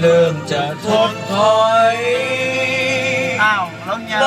เริ่มจะทดถอย อ้าวแล้วเนี่ย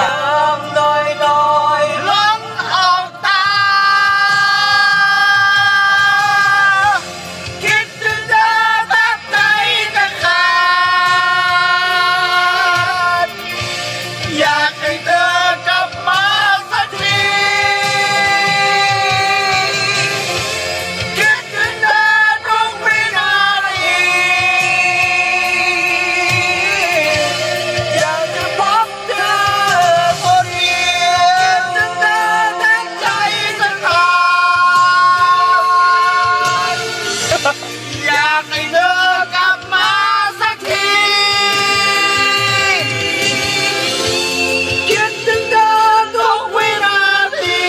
ากให้เธอกลับมาสักที คิดถึงเธอทุกวินาที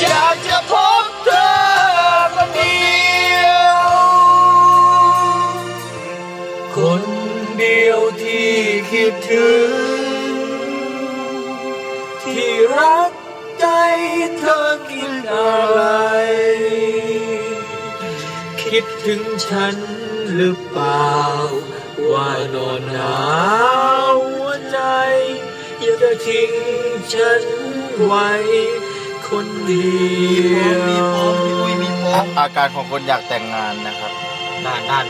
อยากจะพบเธอคนเดียว คนเดียวที่คิดถึง ที่รักใจเธอกินอะ คิดถึงฉันหรือเปล่า ว่านอนหนาวหัวใจ อย่าได้ทิ้งฉันไว้ คนเดียว อาการของคนอยากแต่งงานนะครับ นานด้าน